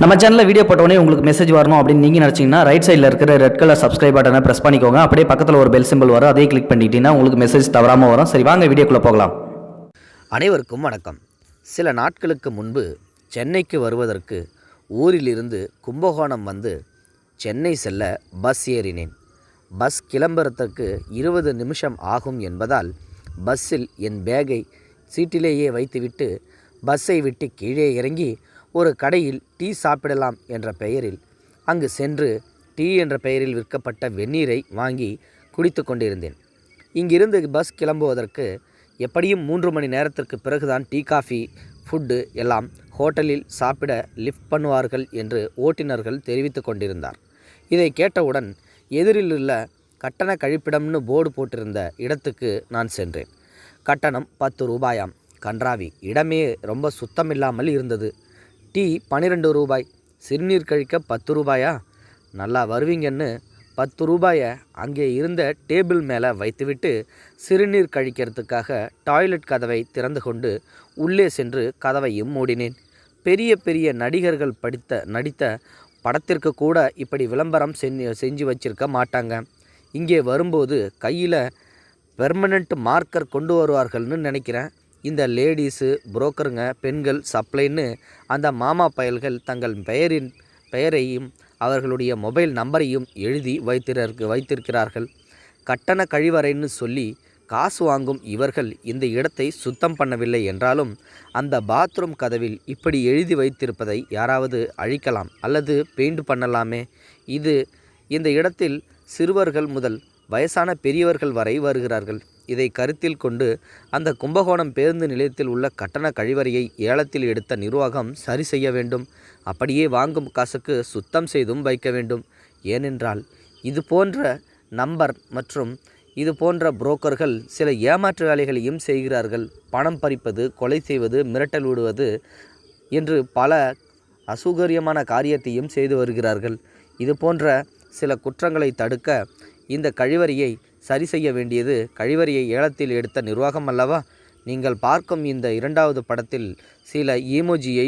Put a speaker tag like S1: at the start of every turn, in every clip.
S1: நம்ம சேனலில் வீடியோ போட்டோடனே உங்களுக்கு மெசேஜ் வரணும் அப்படின்னு நீங்கள் நினச்சிங்கன்னா ரைட் சைடில் இருக்கிற ரெட் கலர் சப்ஸ்கிரைப் பட்டனை ப்ரெஸ் பண்ணிக்கோங்க. அப்படியே பக்கத்தில் ஒரு பெல் சிம்பிள் வரும். அதே கிளிக் பண்ணிட்டீங்கன்னா உங்களுக்கு மெசேஜ் தவறாமல் வரும். சரி வாங்க வீடியோக்குள்ளே போகலாம்.
S2: அனைவருக்கும் வணக்கம். சில நாட்களுக்கு முன்பு சென்னைக்கு வருவதற்கு ஊரிலிருந்து கும்பகோணம் வந்து சென்னை செல்ல பஸ் ஏறினேன். பஸ் கிளம்புறதுக்கு இருபது நிமிஷம் ஆகும் என்பதால் பஸ்ஸில் என் பேகை சீட்டிலேயே வைத்துவிட்டு பஸ்ஸை விட்டு கீழே இறங்கி ஒரு கடையில் டீ சாப்பிடலாம் என்ற பெயரில் அங்கு சென்று டீ என்ற பெயரில் விற்கப்பட்ட வெந்நீரை வாங்கி குடித்து கொண்டிருந்தேன். இங்கிருந்து பஸ் கிளம்புவதற்கு எப்படியும் மூன்று மணி நேரத்திற்கு பிறகுதான் டீ காஃபி ஃபுட்டு எல்லாம் ஹோட்டலில் சாப்பிட லிஃப்ட் பண்ணுவார்கள் என்று ஓட்டுநர்கள் தெரிவித்து கொண்டிருந்தார். இதை கேட்டவுடன் எதிரில் உள்ள கட்டண கழிப்பிடம்னு போர்டு போட்டிருந்த இடத்துக்கு நான் சென்றேன். கட்டணம் பத்து ரூபாயாம். கன்றாவி இடமே ரொம்ப சுத்தமில்லாமல் இருந்தது. டீ பன்னிரெண்டு ரூபாய் சிறுநீர் கழிக்க பத்து ரூபாயா? நல்லா வருவீங்கன்னு பத்து ரூபாயை அங்கே இருந்த டேபிள் மேலே வைத்துவிட்டு சிறுநீர் கழிக்கிறதுக்காக டாய்லெட் கதவை திறந்து கொண்டு உள்ளே சென்று கதவையும் மூடினேன். பெரிய பெரிய நடிகர்கள் படித்த நடித்த படத்திற்கு கூட இப்படி விளம்பரம் செஞ்சு செஞ்சு வச்சிருக்க மாட்டாங்க. இங்கே வரும்போது கையில் பெர்மனண்ட் மார்க்கர் கொண்டு வருவார்கள்னு நினைக்கிறேன். இந்த லேடிஸு புரோக்கருங்க பெண்கள் சப்ளைன்னு அந்த மாமா பயல்கள் தங்கள் பெயரின் பெயரையும் அவர்களுடைய மொபைல் நம்பரையும் எழுதி வைத்திருக்கு வைத்திருக்கிறார்கள். கட்டண கழிவறைன்னு சொல்லி காசு வாங்கும் இவர்கள் இந்த இடத்தை சுத்தம் பண்ணவில்லை என்றாலும் அந்த பாத்ரூம் கதவில் இப்படி எழுதி வைத்திருப்பதை யாராவது அழிக்கலாம் அல்லது பெயிண்ட் பண்ணலாமே? இது இந்த இடத்தில் சிறுவர்கள் முதல் வயசான பெரியவர்கள் வரை வருகிறார்கள். இதை கருத்தில் கொண்டு அந்த கும்பகோணம் பேருந்து நிலையத்தில் உள்ள கட்டண கழிவறையை ஏலத்தில் எடுத்த நிர்வாகம் சரி செய்ய வேண்டும். அப்படியே வாங்கும் காசுக்கு சுத்தம் செய்தும் வைக்க வேண்டும். ஏனென்றால் இது போன்ற நம்பர் மற்றும் இது போன்ற புரோக்கர்கள் சில ஏமாற்று வேலைகளையும் செய்கிறார்கள். பணம் பறிப்பது கொலை செய்வது மிரட்டல் விடுவது என்று பல அசௌகரியமான காரியத்தையும் செய்து வருகிறார்கள். இது போன்ற சில குற்றங்களை தடுக்க இந்த கழிவறையை சரி செய்ய வேண்டியது கழிவறையை ஏலத்தில் எடுத்த நிர்வாகம் அல்லவா? நீங்கள் பார்க்கும் இந்த இரண்டாவது படத்தில் சில ஈமோஜியை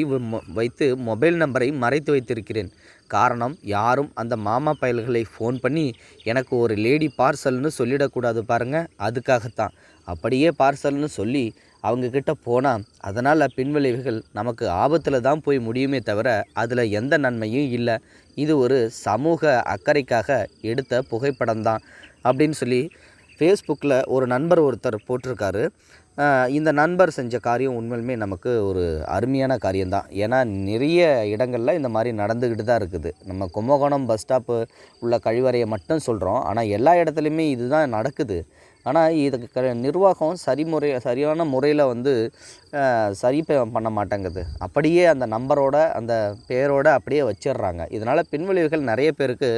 S2: வைத்து மொபைல் நம்பரை மறைத்து வைத்திருக்கிறேன். காரணம் யாரும் அந்த மாமா பயல்களை ஃபோன் பண்ணி எனக்கு ஒரு லேடி பார்சல்னு சொல்லிடக்கூடாது பாருங்கள் அதுக்காகத்தான். அப்படியே பார்சல்னு சொல்லி அவங்கக்கிட்ட போனால் அதனால் பின்விளைவுகள் நமக்கு ஆபத்தில் தான் போய் முடியுமே தவிர அதில் எந்த நன்மையும் இல்லை. இது ஒரு சமூக அக்கறைக்காக எடுத்த புகைப்படம்தான். அப்படின்னு சொல்லி ஃபேஸ்புக்கில் ஒரு நண்பர் ஒருத்தர் போட்டிருக்காரு. இந்த நண்பர் செஞ்ச காரியம் உண்மையிலுமே நமக்கு ஒரு அருமையான காரியம்தான். ஏன்னா நிறைய இடங்களில் இந்த மாதிரி நடந்துக்கிட்டு தான் இருக்குது. நம்ம கும்பகோணம் பஸ் ஸ்டாப்பு உள்ள கழிவறையை மட்டும் சொல்கிறோம் ஆனால் எல்லா இடத்துலையுமே இதுதான் நடக்குது. ஆனால் இதுக்கு க நிர்வாகம் சரிமுறை சரியான முறையில் வந்து சரி பண்ண மாட்டேங்குது. அப்படியே அந்த நம்பரோட அந்த பேரோட அப்படியே வச்சிடுறாங்க இதனால் பின்விளைவுகள் நிறைய பேருக்கு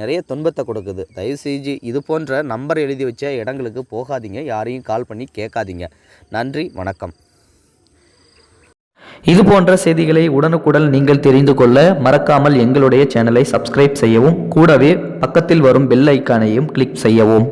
S2: நிறைய துன்பத்தை கொடுக்குது. தயவு செஞ்சு இது போன்ற நம்பர் எழுதி வச்ச இடங்களுக்கு போகாதீங்க. யாரையும் கால் பண்ணி கேட்காதீங்க. நன்றி வணக்கம்.
S1: இது போன்ற செய்திகளை உடனுக்குடன் நீங்கள் தெரிந்து கொள்ள மறக்காமல் எங்களுடைய சேனலை சப்ஸ்கிரைப் செய்யவும் கூடவே பக்கத்தில் வரும் பெல் ஐக்கானையும் கிளிக் செய்யவும்.